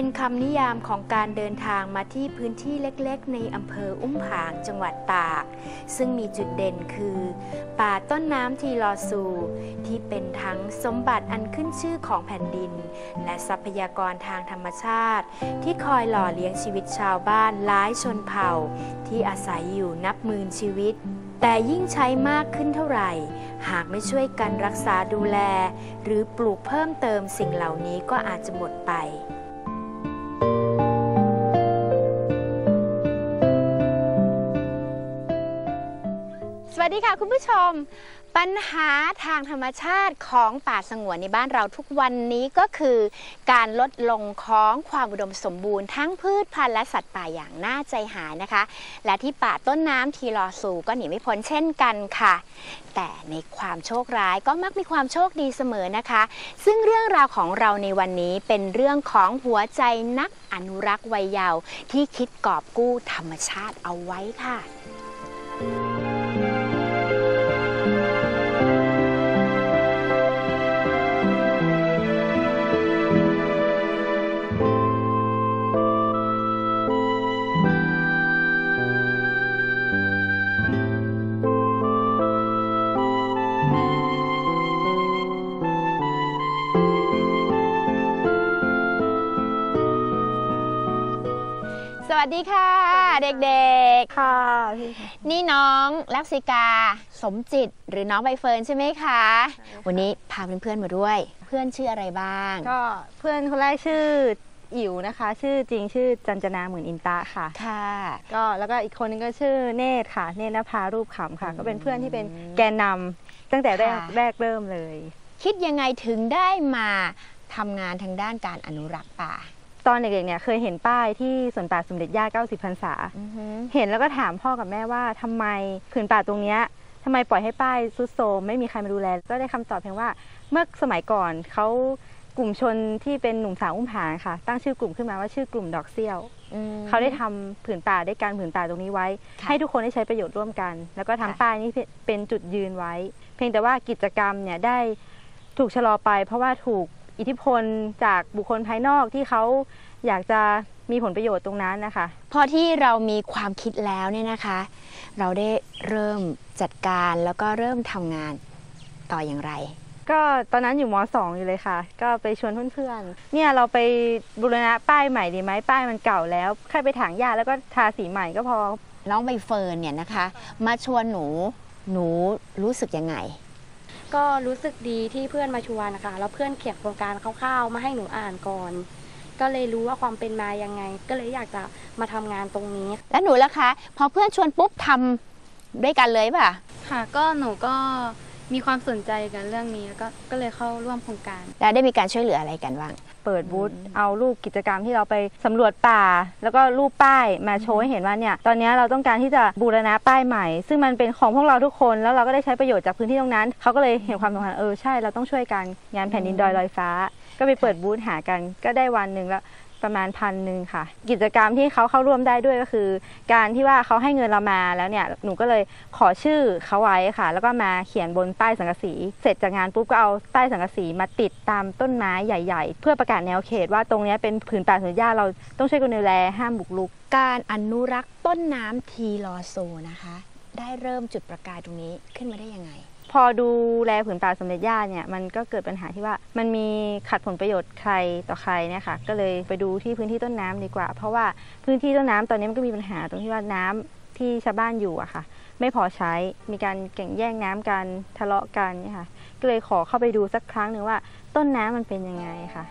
เป็นคำนิยามของการเดินทางมาที่พื้นที่เล็กๆ ในอำเภออุ้มผางจังหวัดตาก ซึ่งมีจุดเด่นคือ ป่าต้นน้ำทีลอซู ที่เป็นทั้งสมบัติอันขึ้นชื่อของแผ่นดิน และทรัพยากรทางธรรมชาติ ที่คอยหล่อเลี้ยงชีวิตชาวบ้านหลายชนเผ่า ที่อาศัยอยู่นับหมื่นชีวิตแต่ยิ่งใช้มากขึ้นเท่าไหร่ หากไม่ช่วยกันรักษาดูแล หรือปลูกเพิ่มเติมสิ่งเหล่านี้ก็อาจจะหมดไป วัสดีค่ะคุณผู้ชม ปัญหาทางธรรมชาติของป่าสงวนในบ้านเราทุกวันนี้ก็คือ การลดลงของความอุดมสมบูรณ์ทั้งพืชพันธุ์และสัตว์ป่าอย่างน่าใจหายนะคะ และที่ป่าต้นน้ำทีลอซูก็หนีไม่พ้นเช่นกันค่ะ แต่ในความโชคร้ายก็มักมีความโชคดีเสมอนะคะ ซึ่งเรื่องราวของเราในวันนี้เป็นเรื่องของหัวใจนักอนุรักษ์วัยเยาว์ที่คิดกอบกู้ธรรมชาติเอาไว้ค่ะสวั สดีค่ะ เด็กค่ะๆนี่น้องลักษิกาสมจิตหรือน้องใบเฟิร์นใช่ไหมคะ วันนี้พาเพื่อนๆมาด้วย เพื่อนชื่ออะไรบ้าง ก็เพื่อนคนแรกชื่ออิ๋วนะคะ ชื่อจริงชื่อจันจนาเหมือนอินตะค่ะ ค่ะ ก็แล้วก็อีกคนนึงก็ชื่อเนตรค่ะ เนตรนภารูปขำค่ะ ก็เป็นเพื่อนที่เป็นแกนนำตั้งแต่แรกค่ะแรกเริ่มเลย คิดยังไงถึงได้มาทำงานทางด้านการอนุรักษ์ป่า ตอนเด็กๆเนี่ยเคยเห็นป้ายที่สวนป่าสมเด็จย่า 90พรรษาอือหือเห็นแล้วก็ถามพ่อกับแม่ว่าทำไมผืนป่าตรงเนี้ยทำไมปล่อยให้ป้ายซุดโทรมไม่มีใครมาดูแล ก็ได้คำตอบเพียงว่าเมื่อสมัยก่อนเขากลุ่มชนที่เป็นหนุ่มสาวอุ้มผางค่ะ ตั้งชื่อกลุ่มขึ้นมาว่าชื่อกลุ่มดอกเซี่ยวอืมเขาได้ทำผืนป่าได้การผืนป่าตรงนี้ไว้ค่ะให้ทุกคนได้ใช้ประโยชน์ร่วมกัน แล้วก็ทำค่ะ ป้ายนี้เป็นจุดยืนไว้ เพียงแต่ว่ากิจกรรมเนี่ยได้ถูกชะลอไป เพราะว่าถูก อิทธิพลจากบุคคลภายนอกที่เขาอยากจะมีผลประโยชน์ตรงนั้นนะคะ พอที่เรามีความคิดแล้วเนี่ยนะคะ เราได้เริ่มจัดการแล้วก็เริ่มทำงานต่ออย่างไร ก็ตอนนั้นอยู่มสองอยู่เลยค่ะ ก็ไปชวนเพื่อนๆเนี่ยเราไปบูรณะป้ายใหม่ดีไหมป้ายมันเก่าแล้วแค่ไปถางหญ้าแล้วก็ทาสีใหม่ก็พอน้องใบเฟิร์นเนี่ยนะคะ มาชวนหนูหนูรู้สึกยังไง ก็รู้สึกดีที่เพื่อนมาชวนนะคะแล้วเพื่อนเขียนโครงการคร่าวๆมาให้หนูอ่านก่อน ก็เลยรู้ว่าความเป็นมายังไง ก็เลยอยากจะมาทำงานตรงนี้ แล้วหนูล่ะคะ พอเพื่อนชวนปุ๊บทำด้วยกันเลยป่ะ ค่ะก็หนูก็มีความสนใจกันเรื่องนี้แล้วก็ก็เลยเข้าร่วมโครงการ แล้วได้มีการช่วยเหลืออะไรกันบ้าง เปิดบูธเอารูปกิจกรรมที่เราไปสำรวจป่า แล้วก็รูปป้ายมาโชว์ให้เห็นว่าเนี่ยตอนนี้เราต้องการที่จะบูรณะป้ายใหม่ ซึ่งมันเป็นของพวกเราทุกคนแล้วเราก็ได้ใช้ประโยชน์จากพื้นที่ตรงนั้นเขาก็เลยเห็นความสำคัญเออใช่เราต้องช่วยกันงานแผ่นดินดอยลอยฟ้า ก็ไปเปิดบูธหากันก็ได้วันหนึ่งแล้ว ประมาณพันหนึ่งค่ะ กิจกรรมที่เขาเข้าร่วมได้ด้วยก็คือ การที่ว่าเขาให้เงินเรามาแล้วเนี่ยหนูก็เลยขอชื่อเขาไว้ค่ะ แล้วก็มาเขียนบนป้ายสังกะสี เสร็จจากงานปุ๊บก็เอาป้ายสังกะสีมาติดตามต้นไม้ใหญ่ ๆ เพื่อประกาศแนวเขตว่าตรงนี้เป็นผืนป่าสนญาเราต้องช่วยกันดูแลห้ามบุกรุก การอนุรักษ์ต้นน้ำทีลอโซนะคะ ได้เริ่มจุดประกายตรงนี้ขึ้นมาได้ยังไง พอดูแลผืนป่าสมเด็จย่าเนี่ยมันก็เกิดปัญหาที่ว่ามันมีขัดผลประโยชน์ใครต่อใครเนี่ยค่ะก็เลยไปดูที่พื้นที่ต้นน้ำดีกว่า เพราะว่าพื้นที่ต้นน้ำตอนนี้มันก็มีปัญหาตรงที่ว่าน้ำที่ชาวบ้านอยู่อะค่ะ ไม่พอใช้มีการแข่งแย่งน้ำกันทะเลาะกันเนี่ยค่ะ ก็เลยขอเข้าไปดูสักครั้งหนึ่งว่าต้นน้ำมันเป็นยังไงค่ะ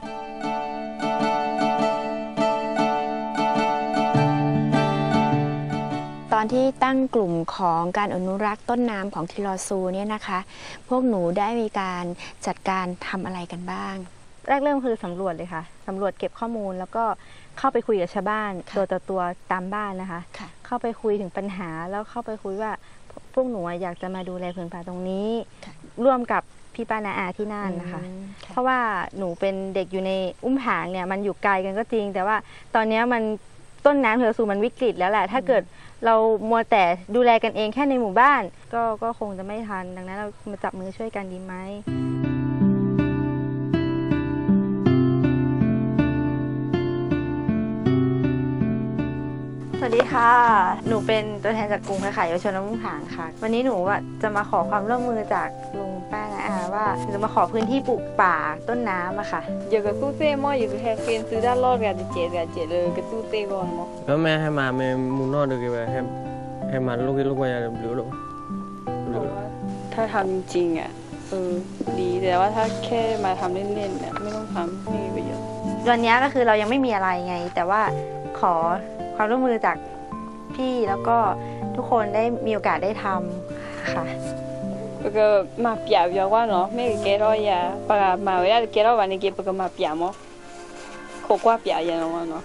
อนที่ตั้งกลุ่มของการอนุรักษ์ต้นน้ำของทีลอซูเนี่ยนะคะ พวกหนูได้มีการจัดการทำอะไรกันบ้าง แรกเริ่มคือสำรวจเลยค่ะสำรวจเก็บข้อมูลแล้วก็เข้าไปคุยกับชาวบ้านค่ะตัวต่อตัวตามบ้านนะคะ ค่ะ เข้าไปคุยถึงปัญหาแล้วเข้าไปคุยว่าพวพวกหนูอะอยากจะมาดูแลผืนป่าตรงนี้ ค่ะ ร่วมกับพี่ป้านาอาที่นั่นนะคะ อืมเพราะว่าหนูเป็นเด็กอยู่ในอุ้มผางเนี่ยมันอยู่ไกลกันก็จริง แต่ว่าตอนเนี้ยมัน ต้นน้ำเธอสู่มันวิกฤตแล้วแหละ ถ้าเกิดเรามัวแต่ดูแลกันเองแค่ในหมู่บ้าน ก็ก็คงจะไม่ทัน ดังนั้นเรามาจับมือช่วยกันดีไหมสวัสดีค่ะ หนูเป็นตัวแทนจากกรุงมเครือข่ายเยาวชนน้ำมุ่งหางค่ะ วันนี้หนูจะมาขอความร่วมมือจากลุง ป้าอาว่าจะมาขอพื้นที่ปลูกป่าต้นน้ำอะค่ะเดี๋กับตู้เต้มออยู่กับแฮเฟนซื้อด้านรอดกันเจดกันเจเลยกับตู้เต้บอลมอแล้วแม่ให้มาเมมูนอดูกี่ใบให้ให้มาลูกให้ลูกวายเหลือหรอถ้าทำจริงอะเออดีแต่ว่าถ้าแค่มาทำเล่นๆเนี่ยไม่ต้องทำไม่มีประโยชน์วันนี้ก็คือเรายังไม่มีอะไรไง แต่ว่าขอความร่วมมือจากพี่แล้วก็ทุกคนได้มีโอกาสได้ทำค่ะ porque más piabio agua no me quiero ya para más voy a quiero van aquí porque más piamo cocoa piaya no no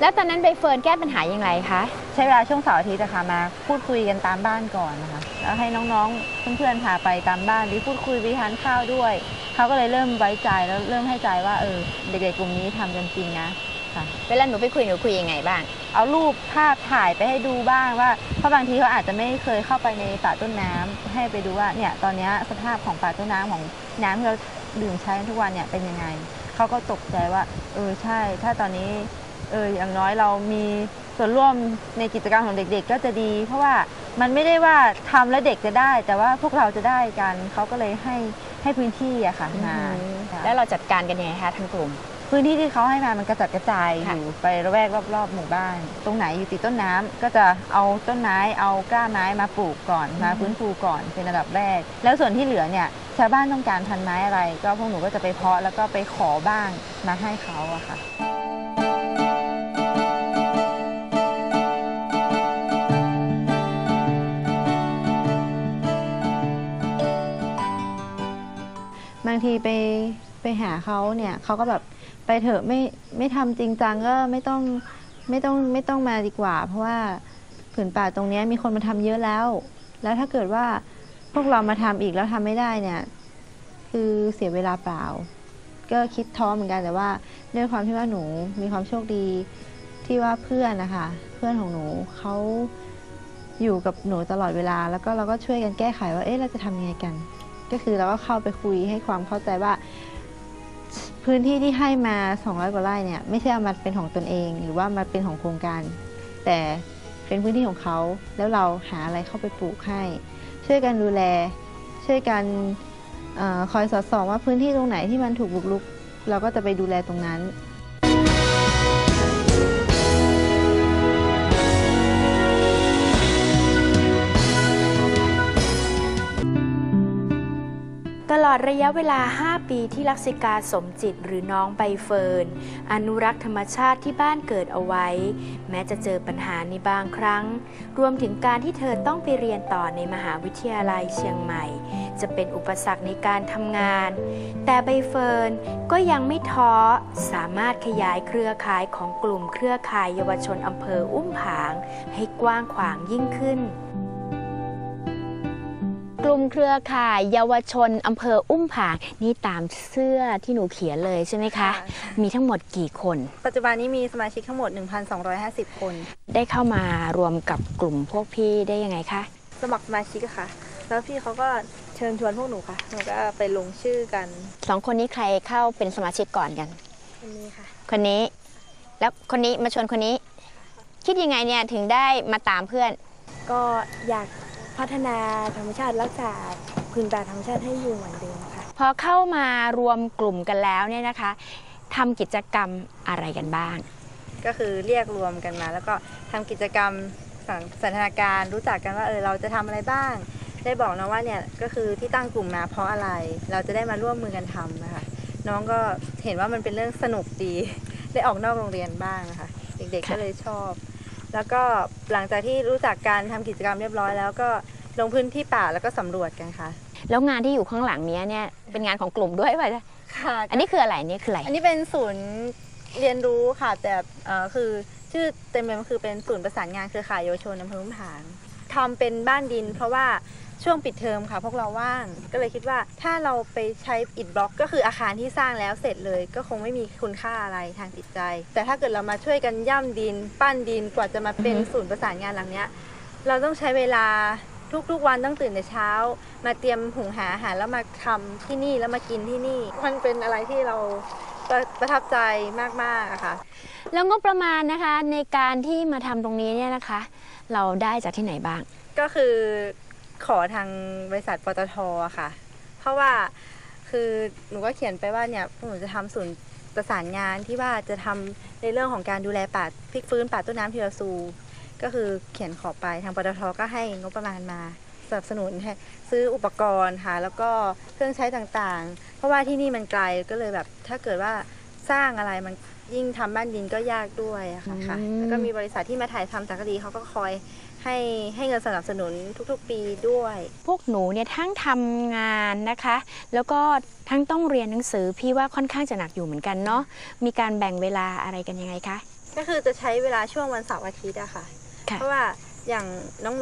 แล้วตอนนั้นใบเฟิร์นแก้ปัญหาอย่างไรคะ ใช้เวลาช่วงเสาร์อาทิตย์นะคะมาพูดคุยกันตามบ้านก่อนนะคะ แล้วให้น้องๆ เพื่อนๆพาไปตามบ้านหรือพูดคุยไปทานข้าวด้วย เขาก็เลยเริ่มไว้ใจแล้วเริ่มให้ใจว่าเออเด็กๆกลุ่มนี้ทำกันจริงนะค่ะเวลาหนูไปคุยหนูคุยยังไงบ้าง เอารูปภาพถ่ายไปให้ดูบ้างว่าเพราะบางทีเขาอาจจะไม่เคยเข้าไปในป่าต้นน้ำให้ไปดูว่าเนี่ยตอนเนี้ยสภาพของป่าต้นน้ำของน้ำที่เราดื่มใช้ทุกวันเนี่ยเป็นยังไงเขาก็ตกใจว่า เออใช่ ถ้าตอนนี้เอออย่างน้อยเรามีส่วนร่วมในกิจกรรมของเด็ก ๆ ก็จะดี เพราะว่า มันไม่ได้ว่าทำแล้วเด็กจะได้ แต่ว่าพวกเราจะได้กันเขาก็เลยให้ให้พื้นที่อะค่ะมาค่ะแล้วเราจัดการกันยังไงคะทั้งกลุ่ม พื้นที่ที่เขาให้มามันกระจัดกระจายอค่ะ ยู่ไประแวกรอบๆหมู่บ้าน ตรงไหนอยู่ติดต้นน้ำก็จะเอาต้นไม้เอาก้าไม้มาปลูกก่อนมาฟื้นฟูก่อนเป็นระดับแรก แล้วส่วนที่เหลือเนี่ยชาวบ้านต้องการพันไม้อะไร ก็พวกหนูก็จะไปเพาะแล้วก็ไปขอบ้างมาให้เขาอะค่ะางทีไปไปหาเขาเนี่ยเขาก็แบบไปเถอะไม่ไม่ทำจริงจังก็ไม่ต้องไม่ต้องไม่ต้องมาดีกว่า เพราะว่าผืนป่าตรงนี้มีคนมาทำเยอะแล้ว แล้วถ้าเกิดว่าพวกเรามาทำอีกแล้วทำไม่ได้เนี่ย คือเสียเวลาเปล่า ก็คิดท้อเหมือนกันแต่ว่าด้วยความที่ว่าหนูมีความโชคดีที่ว่าเพื่อนนะคะ เพื่อนของหนูเขาอยู่กับหนูตลอดเวลา แล้วก็เราก็ช่วยกันแก้ไขว่าเอ๊ะเราจะทำยังไงกัน ก็คือเราก็เข้าไปคุยให้ความเข้าใจว่า พื้นที่ที่ให้มา 200 กว่าไร่เนี่ยไม่ใช่เอามาเป็นของตนเอง หรือว่ามาเป็นของโครงการ แต่เป็นพื้นที่ของเขาแล้วเราหาอะไรเข้าไปปลูกให้ ช่วยกันดูแล ช่วยกันอคอยสอดส่องว่าพื้นที่ตรงไหนที่มันถูกบุกรุก เราก็จะไปดูแลตรงนั้น ตลอดระยะเวลา 5 ปีที่ลักษิกาสมจิตหรือน้องใบเฟิร์น อนุรักษ์ธรรมชาติที่บ้านเกิดเอาไว้ แม้จะเจอปัญหาในบางครั้ง รวมถึงการที่เธอต้องไปเรียนต่อในมหาวิทยาลัยเชียงใหม่ จะเป็นอุปสรรคในการทำงาน แต่ใบเฟิร์นก็ยังไม่ท้อ สามารถขยายเครือข่ายของกลุ่มเครือข่ายเยาวชนอำเภออุ้มผาง ให้กว้างขวางยิ่งขึ้น กลุ่มเครือข่ายเยาวชนอำเภออุ้มผางนี่ตามเสื้อที่หนูเขียนเลยใช่ไหมคะ มีทั้งหมดกี่คน ปัจจุบันนี้มีสมาชิกทั้งหมด 1,250 คน ได้เข้ามารวมกับกลุ่มพวกพี่ได้ยังไงคะ สมัครสมาชิกอะค่ะ แล้วพี่เขาก็เชิญชวนพวกหนูค่ะ หนูก็ไปลงชื่อกันสองคนนี้ใครเข้าเป็นสมาชิกก่อนกัน คนนี้ค่ะ คนนี้ แล้วคนนี้มาชวนคนนี้ คิดยังไงเนี่ยถึงได้มาตามเพื่อน ก็อยาก พัฒนาธรรมชาติรักษาพื้นป่าธรรมชาติให้อยู่เหมือนเดิมค่ะ พอเข้ามารวมกลุ่มกันแล้วเนี่ยนะคะทำกิจกรรมอะไรกันบ้าง ก็คือเรียกรวมกันมา แล้วก็ทำกิจกรรมสันสันทนาการรู้จักกันว่าเออเราจะทำอะไรบ้าง ได้บอกน้องว่าเนี่ยก็คือที่ตั้งกลุ่มมาเพราะอะไร เราจะได้มาร่วมมือกันทำนะคะน้องก็เห็นว่ามันเป็นเรื่องสนุกดี ได้ออกนอกโรงเรียนบ้างนะคะ เด็กๆค่ะก็เลยชอบ แล้วก็หลังจากที่รู้จักการทำกิจกรรมเรียบร้อยแล้วก็ลงพื้นที่ป่าแล้วก็สำรวจกันค่ะ แล้วงานที่อยู่ข้างหลังเนี้ยเนี่ยเป็นงานของกลุ่มด้วยป่ะจ๊ะค่ะ อันนี้คืออะไรเนี่ยคืออะไร อันนี้เป็นศูนย์เรียนรู้ค่ะ แต่เอ่อคือชื่อเต็มเลยมันคือเป็นศูนย์ประสานงานเครือข่ายเยาวชนอำเภอพุ่มผางทำเป็นบ้านดิน เพราะว่า ช่วงปิดเทอมค่ะ พวกเราว่างก็เลยคิดว่าถ้าเราไปใช้อิฐบล็อก ก็คืออาคารที่สร้างแล้วเสร็จเลย ก็คงไม่มีคุณค่าอะไรทางจิตใจ แต่ถ้าเกิดเรามาช่วยกันย่ำดิน ปั้นดินกว่าจะมาเป็นอือฮึศูนย์ประสานงานหลังเนี้ย เราต้องใช้เวลาทุกๆวันต้องตื่นแต่เช้า มาเตรียมหุงหาอาหารแล้วมาทำที่นี่แล้วมากินที่นี่ มันเป็นอะไรที่เราประประทับใจมากๆอะค่ะ แล้วงบประมาณนะคะในการที่มาทำตรงนี้เนี่ยนะคะ เราได้จากที่ไหนบ้าง ก็คือ ขอทางบริษัทปตทอะค่ะ เพราะว่าคือหนูก็เขียนไปว่าเนี่ยพวกหนูจะทำศูนย์ประสานงานที่ว่าจะทำในเรื่องของการดูแลป่าพลิกฟื้นป่าต้นน้ำทีละซูก็คือเขียนขอไปทางปตทก็ให้งบประมาณมาสนับสนุนให้ซื้ออุปกรณ์ค่ะแล้วก็เครื่องใช้ต่างๆ เพราะว่าที่นี่มันไกลก็เลยแบบถ้าเกิดว่าสร้างอะไรมันยิ่งทำบ้านดินก็ยากด้วยอะค่ะค่ะอืมแล้วก็มีบริษัทที่มาถ่ายทำสารคดีเขาก็คอย ให้ให้เงินสนับสนุนทุกๆปีด้วย พวกหนูเนี่ยทั้งทำงานนะคะ แล้วก็ทั้งต้องเรียนหนังสือพี่ว่าค่อนข้างจะหนักอยู่เหมือนกันเนาะมีการแบ่งเวลาอะไรกันยังไงคะ ก็คือจะใช้เวลาช่วงวันเสาร์อาทิตย์อะค่ะ ค่ะ เพราะว่าอย่าง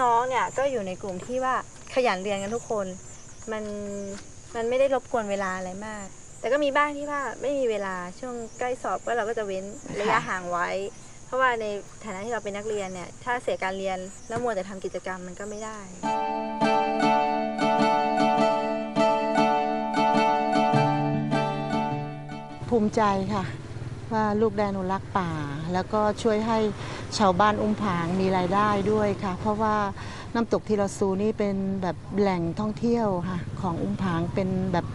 น้องๆเนี่ยก็อยู่ในกลุ่มที่ว่าขยันเรียนกันทุกคน มันมันไม่ได้รบกวนเวลาอะไรมาก แต่ก็มีบ้างที่ว่าไม่มีเวลาช่วงใกล้สอบก็เราก็จะเว้นระยะห่างไว้เพ ราะว่าในฐานะที่เราเป็นนักเรียนเนี่ย ถ้าเสียการเรียนแล้วมัวแต่ทำกิจกรรมมันก็ไม่ได้ ภูมิใจค่ะ ว่าลูกได้อนุรักษ์ป่า แล้วก็ช่วยให้ชาวบ้านอุ้มผางมีรายได้ด้วยค่ะ เพราะว่าน้ำตกทีลาซูนี่เป็นแบบแหล่งท่องเที่ยวค่ะ ของอุ้มผางเป็นแบบ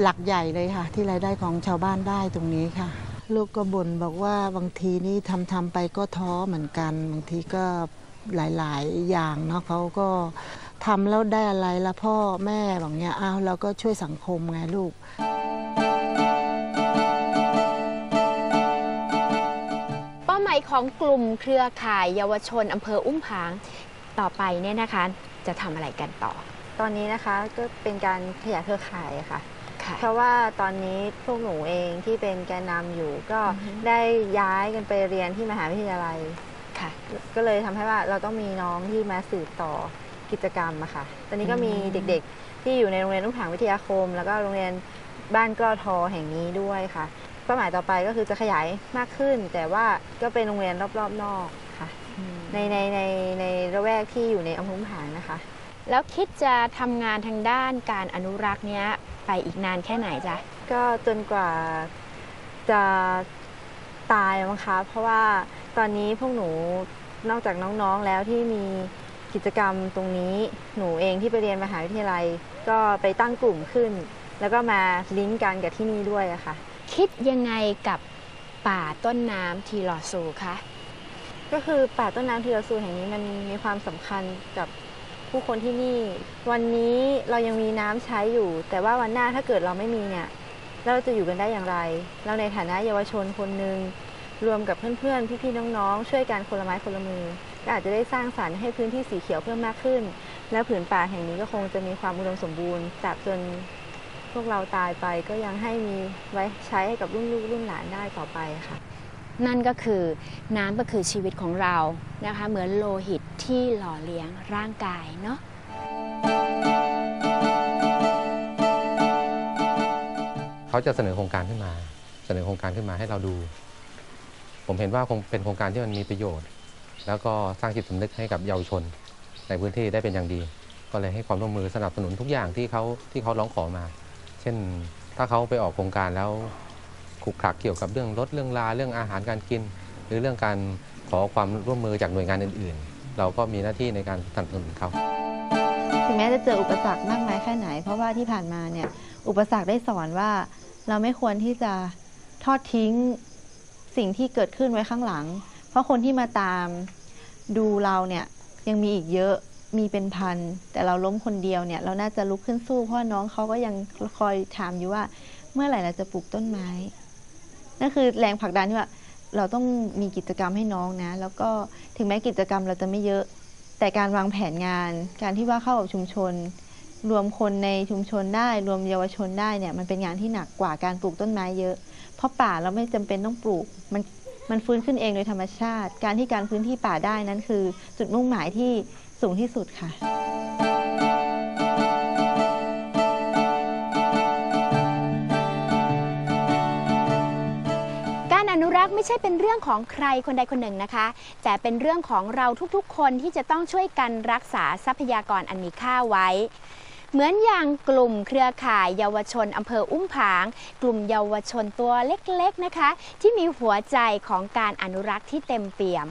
หลักใหญ่เลยค่ะ ที่รายได้ของชาวบ้านได้ตรงนี้ค่ะ ลูกก็บ่นบอกว่าบางทีนี่ทำทำไปก็ท้อเหมือนกัน บางทีก็หลาย ๆ อย่างเนาะเขาก็ทำแล้วได้อะไรละพ่อแม่บอกเนี้ยอ้าวเราก็ช่วยสังคมไงลูก เป้าหมายของกลุ่มเครือข่ายเยาวชนอำเภออุ้มผางต่อไปเนี่ยนะคะ จะทำอะไรกันต่อ ตอนนี้นะคะก็เป็นการขยายเครือข่ายอะค่ะค่ะ เพราะว่าตอนนี้พวกหนูเองที่เป็นแกนนำอยู่ ก็อือฮึได้ย้ายกันไปเรียนที่มหาวิทยาลัยค่ะก็เลยทำให้ว่าเราต้องมีน้องที่มาสืบต่อกิจกรรมอะค่ะ ตอนนี้ก็มีอืมเด็กๆ ที่อยู่ในโรงเรียนลูกหางวิทยาคม แล้วก็โรงเรียนบ้านกล้อทอแห่งนี้ด้วยค่ะ เป้าหมายต่อไปก็คือจะขยายมากขึ้น แต่ว่าก็เป็นโรงเรียนรอบๆนอกค่ะ ในในในในระแวกที่อยู่ในอำเภออุ้มผางนะคะ แล้วคิดจะทำงานทางด้านการอนุรักษ์เนี้ย ไปอีกนานแค่ไหนจ๊ะ ก็จนกว่าจะตายมั้งคะ เพราะว่าตอนนี้พวกหนูนอกจากน้องๆแล้วที่มีกิจกรรมตรงนี้หนูเองที่ไปเรียนมหาวิทยาลัย ก็ไปตั้งกลุ่มขึ้น แล้วก็มาลิงก์กันกับที่นี่ด้วยอะค่ะ คิดยังไงกับป่าต้นน้ำทีลอซูคะก็คือป่าต้นน้ำทีลซูแห่งนี้มันมีความสำคัญกับ ผู้คนที่นี่ วันนี้เรายังมีน้ำใช้อยู่ แต่ว่าวันหน้าถ้าเกิดเราไม่มีเนี่ยเราจะอยู่กันได้อย่างไร เราในฐานะเยาวชนคนหนึ่งรวมกับเพื่อนๆ พี่ๆ น้องๆ ช่วยกันคนละไม้คนละมือ ก็อาจจะได้สร้างสรรค์ให้พื้นที่สีเขียวเพิ่มมากขึ้น และผืนป่าแห่งนี้ก็คงจะมีความอุดมสมบูรณ์ตราบจนพวกเราตายไปก็ยังให้มีไว้ใช้ให้กับรุ่นลูกรุ่นหลานได้ต่อไปค่ะ นั่นก็คือน้ำก็คือชีวิตของเรานะคะ เหมือนโลหิตที่หล่อเลี้ยงร่างกายเนาะเขาจะเสนอโครงการขึ้นมา เสนอโครงการขึ้นมาให้เราดู ผมเห็นว่าคงเป็นโครงการที่มันมีประโยชน์ แล้วก็สร้างจิตสำนึกให้กับเยาวชน ในพื้นที่ได้เป็นอย่างดี ก็เลยให้ความร่วมมือสนับสนุนทุกอย่างที่เขาที่เขาร้องขอมา เช่นถ้าเขาไปออกโครงการแล้ว ขลุกขลักเกี่ยวกับเรื่องรถเรื่องลาเรื่องอาหารการกิน หรือเรื่องการขอความร่วมมือจากหน่วยงานอื่น ๆ เราก็มีหน้าที่ในการสนับสนุนเขาถึงแม้จะเจออุปสรรคมากมายแค่ไหน เพราะว่าที่ผ่านมาเนี่ยอุปสรรคได้สอนว่าเราไม่ควรที่จะทอดทิ้งสิ่งที่เกิดขึ้นไว้ข้างหลัง เพราะคนที่มาตามดูเราเนี่ยยังมีอีกเยอะมีเป็นพัน แต่เราล้มคนเดียวเนี่ย เราน่าจะลุกขึ้นสู้เพราะน้องเขาก็ยังคอยถามอยู่ว่า เมื่อไหร่เราจะปลูกต้นไม้ นั่นคือแรงผลักดันที่ว่าเราต้องมีกิจกรรมให้น้องนะ แล้วก็ถึงแม้กิจกรรมเราจะไม่เยอะ แต่การวางแผนงาน การที่ว่าเข้ากับชุมชน รวมคนในชุมชนได้ รวมเยาวชนได้เนี่ย มันเป็นงานที่หนักกว่าการปลูกต้นไม้เยอะ เพราะป่าเราไม่จำเป็นต้องปลูก มันมันฟื้นขึ้นเองโดยธรรมชาติ การที่การพื้นที่ป่าได้นั้นคือ จุดมุ่งหมายที่สูงที่สุดค่ะ รักไม่ใช่เป็นเรื่องของใครคนใดคนหนึ่งนะคะ แต่เป็นเรื่องของเราทุกๆ คนที่จะต้องช่วยกันรักษาทรัพยากรอันมีค่าไว้ เหมือนอย่างกลุ่มเครือข่ายเยาวชนอำเภออุ้มผาง กลุ่มเยาวชนตัวเล็กๆนะคะ ที่มีหัวใจของการอนุรักษ์ที่เต็มเปี่ยม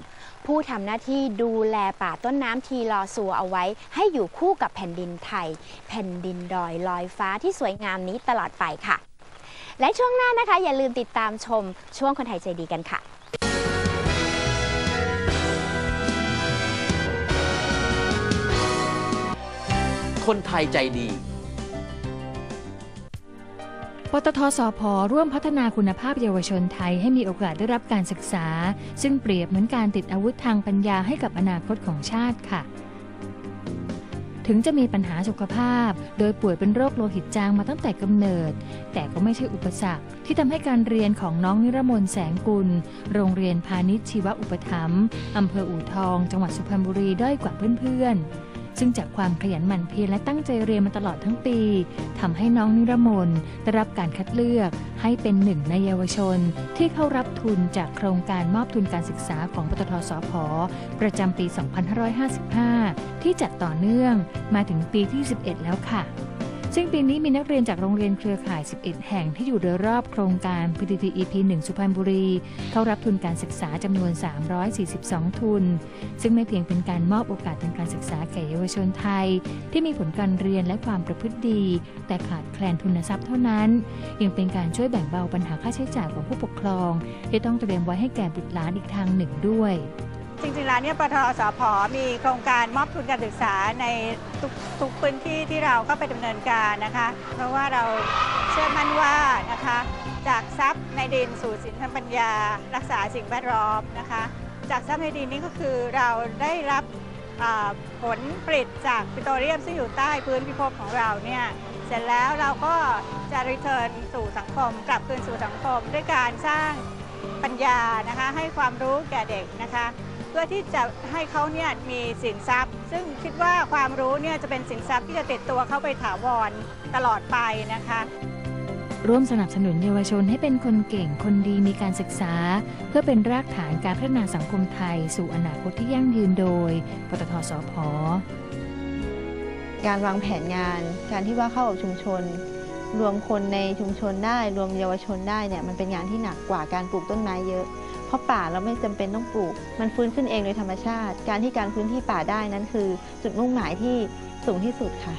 ผู้ทำหน้าที่ดูแลป่าต้นน้ำทีลอซัวเอาไว้ ให้อยู่คู่กับแผ่นดินไทย แผ่นดินดอยลอยฟ้าที่สวยงามนี้ตลอดไปค่ะ และช่วงหน้านะคะ อย่าลืมติดตามชมช่วงคนไทยใจดีกันค่ะคนไทยใจดี ปตทสพร่วมพัฒนาคุณภาพเยาวชนไทยให้มีโอกาสได้รับการศึกษา ซึ่งเปรียบเหมือนการติดอาวุธทางปัญญาให้กับอนาคตของชาติค่ะ ถึงจะมีปัญหาสุขภาพ โดยป่วยเป็นโรคโลหิตจางมาตั้งแต่กำเนิด แต่ก็ไม่ใช่อุปสรรคที่ทำให้การเรียนของน้องนิรมนแสงกุล โรงเรียนพาณิชย์ชีวอุปถัมภ์อำเภออู่ทอง จังหวัดสุพรรณบุรีด้อยกว่าเพื่อนๆ ซึ่งจากความขยันหมั่นเพียรและตั้งใจเรียนมาตลอดทั้งปีทำให้น้องนิรมนได้รับการคัดเลือกให้เป็นหนึ่งในเยาวชน ที่เข้ารับทุนจากโครงการมอบทุนการศึกษาของปตทสพประจำปี 2555 ที่จัดต่อเนื่องมาถึงปีที่ 11 แล้วค่ะ ซึ่งปีนี้มีนักเรียนจากโรงเรียนเครือข่าย 11 แห่งที่อยู่โดยรอบโครงการ PTT EP 1 สุพรรณบุรี เข้ารับทุนการศึกษาจำนวน 342 ทุน ซึ่งไม่เพียงเป็นการมอบโอกาสทางการศึกษาแก่เยาวชนไทย ที่มีผลการเรียนและความประพฤติดี แต่ขาดแคลนทุนทรัพย์เท่านั้น ยังเป็นการช่วยแบ่งเบาปัญหาค่าใช้จ่ายของผู้ปกครอง ที่ต้องเตรียมไว้ให้แก่บุตรหลานอีกทางหนึ่งด้วย จริงๆ แล้วเนี่ยปทสพมีโครงการมอบทุนการศึกษาในทุกทุกพื้นที่ที่เราเข้าไปดำเนินการนะคะ เพราะว่าเราเชื่อมั่นว่านะคะ จากทรัพย์ในดินสู่สินทรัพย์ปัญญา รักษาสิ่งแวดล้อมนะคะ จากทรัพย์ในดินนี่ก็คือเราได้รับผลผลิตจากปิโตรเลียมซึ่งอยู่ใต้พื้นพิภพของเราเนี่ยเสร็จแล้วเราก็จะรีเทิร์นสู่สังคม กลับคืนสู่สังคม ด้วยการสร้างปัญญานะคะให้ความรู้แก่เด็กนะคะ พื่อที่จะให้เขาเนี่ยมีสินทรัพย์ ซึ่งคิดว่าความรู้เนี่ยจะเป็นสินทรัพย์ที่จะติดตัวเขาไปถาวรตลอดไปนะคะ ร่วมสนับสนุนเยาวชนให้เป็นคนเก่งคนดีมีการศึกษา เพื่อเป็นรากฐานการพัฒนาสังคมไทย สู่อนาคตที่ยั่งยืนโดยปตทสพการวางแผนงาน การที่ว่าเข้ากับชุมชน รวมคนในชุมชนได้ รวมเยาวชนได้เนี่ยมันเป็นงานที่หนักกว่าการปลูกต้นไม้เยอะ เพราะป่าเราไม่จำเป็นต้องปลูก มันฟื้นขึ้นเองโดยธรรมชาติ การที่การพื้นที่ป่าได้นั้นคือ จุดมุ่งหมายที่สูงที่สุดค่ะ